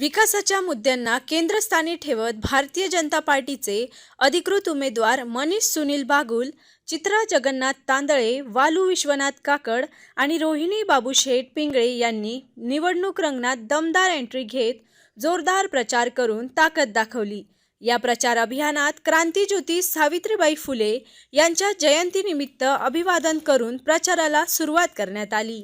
विकासाच्या मुद्द्यांना केंद्रस्थानी ठेवत भारतीय जनता पार्टीचे अधिकृत उमेदवार मनीष सुनील बागुल चित्रा जगन्नाथ तांदळे वालू विश्वनाथ काकड आणि रोहिणी बाबूशेठ पिंगळे यांनी निवडणूक रंगणात दमदार एंट्री घेत जोरदार प्रचार करून ताकद दाखवली. या प्रचार अभियानात क्रांतीज्योती सावित्रीबाई फुले यांच्या जयंतीनिमित्त अभिवादन करून प्रचाराला सुरुवात करण्यात आली.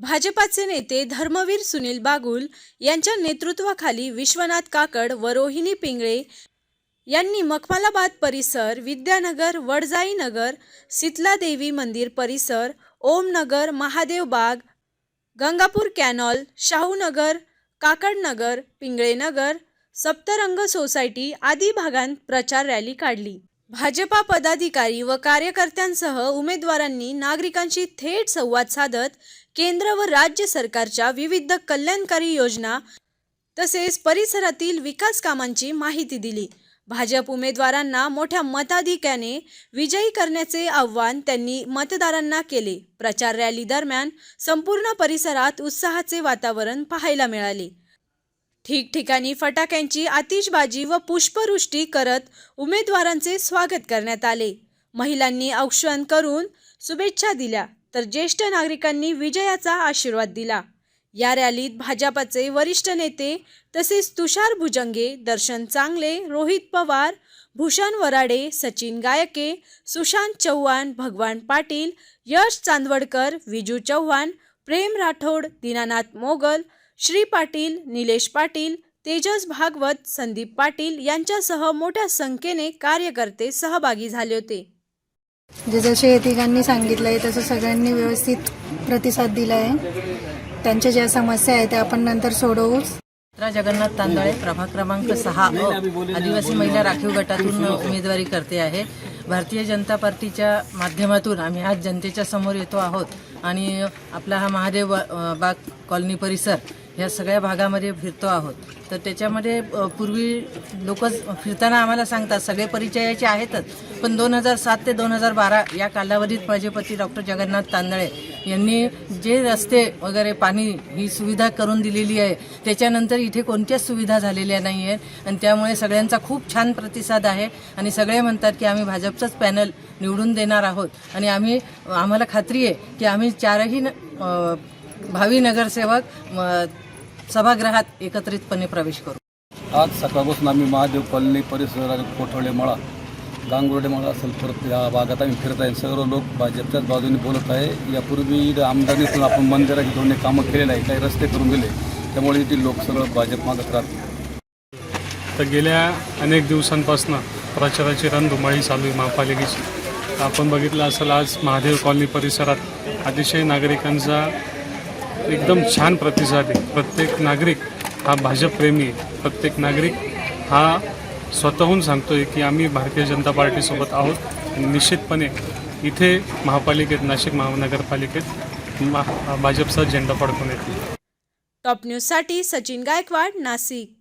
भाजपाचे नेते धर्मवीर सुनील बागुल यांच्या नेतृत्वाखाली विश्वनाथ काकड व रोहिणी पिंगळे यांनी मखमालाबाद परिसर विद्यानगर वडजाई नगर देवी मंदिर परिसर ओमनगर महादेव बाग गंगापूर कॅनॉल शाहूनगर काकडनगर पिंगळेनगर सप्तरंग सोसायटी आदी भागांत प्रचार रॅली काढली. भाजपा पदाधिकारी व कार्यकर्त्यांसह उमेदवारांनी नागरिकांशी थेट संवाद साधत केंद्र व राज्य सरकारच्या विविध कल्याणकारी योजना तसेच परिसरातील विकास कामांची माहिती दिली. भाजप उमेदवारांना मोठ्या मताधिक्याने विजयी करण्याचे आव्हान त्यांनी मतदारांना केले. प्रचार रॅली दरम्यान संपूर्ण परिसरात उत्साहाचे वातावरण पाहायला मिळाले. ठिकठिकाणी फटाक्यांची आतिषबाजी व पुष्पवृष्टी करत उमेदवारांचे स्वागत करण्यात आले. महिलांनी औक्षण करून शुभेच्छा दिल्या तर ज्येष्ठ नागरिकांनी विजयाचा आशीर्वाद दिला. या रॅलीत भाजपाचे वरिष्ठ नेते तसेच तुषार भुजंगे दर्शन चांगले रोहित पवार भूषण वराडे सचिन गायके सुशांत चव्हाण भगवान पाटील यश चांदवडकर विजू चव्हाण प्रेम राठोड दीनानाथ मोगल श्री पाटील निलेश पाटील तेजस भागवत संदीप पाटील यांच्यासह मोठ्या संख्येने कार्यकर्ते सहभागी झाले होते. जे जसे तिघांनी सांगितलं आहे तसं सगळ्यांनी व्यवस्थित प्रतिसाद दिला आहे त्यांच्या ज्या समस्या आहेत त्या आपण नंतर सोडवूच जगन्नाथ तांदळे प्रभाग क्रमांक सहा अ आदिवासी महिला राखीव गटातून उमेदवारी करते आहे. भारतीय जनता पार्टीच्या माध्यमातून आम्ही आज जनतेच्या समोर येतो आहोत. आणि आपला हा महादेव बाग कॉलनी परिसर ह्या सगळ्या भागामध्ये फिरतो आहोत. तर त्याच्यामध्ये पूर्वी लोक फिरताना आम्हाला सांगतात सगळे परिचयाचे आहेतच. पण दोन हजार सात ते दोन हजार बारा या कालावधीत माझे पती डॉक्टर जगन्नाथ तांदळे यांनी जे रस्ते वगैरे पाणी ही सुविधा करून दिलेली आहे त्याच्यानंतर इथे कोणत्याच सुविधा झालेल्या नाही आहेत. आणि त्यामुळे सगळ्यांचा खूप छान प्रतिसाद आहे आणि सगळे म्हणतात की आम्ही भाजपचंच पॅनल निवडून देणार आहोत. आणि आम्ही आम्हाला खात्री आहे की आम्ही चारही भावी नगरसेवक सभागृहात एकत्रितपणे प्रवेश करू. आज सकाळपासून आम्ही महादेव कॉलनी परिसर कोठवडे मळा गांगुर्डे मळा असेल परत या भागात आम्ही फिरत आहे. सर्व लोक भाजपच्याच बाजूने बोलत आहे. यापूर्वी इथं आमदारनीतून आपण मंदिराची दोन्ही कामं केलेलं आहे काही रस्ते करून दिले. त्यामुळे इथे लोक सगळं भाजप मागत राहतात. तर गेल्या अनेक दिवसांपासून प्रचाराची रणधुमाळी चालू आहे महापालिकेची. आपण बघितलं असेल आज महादेव कॉलनी परिसरात अतिशय नागरिकांचा एकदम छान प्रतिसाद आहे. प्रत्येक नागरिक हा भाजपप्रेमी आहे. प्रत्येक नागरिक हा स्वतःहून सांगतोय की आम्ही भारतीय जनता पार्टीसोबत आहोत. आणि निश्चितपणे इथे महापालिकेत नाशिक महानगरपालिकेत भाजपचा झेंडा फडकून येतो टॉप न्यूजसाठी सचिन गायकवाड नाशिक.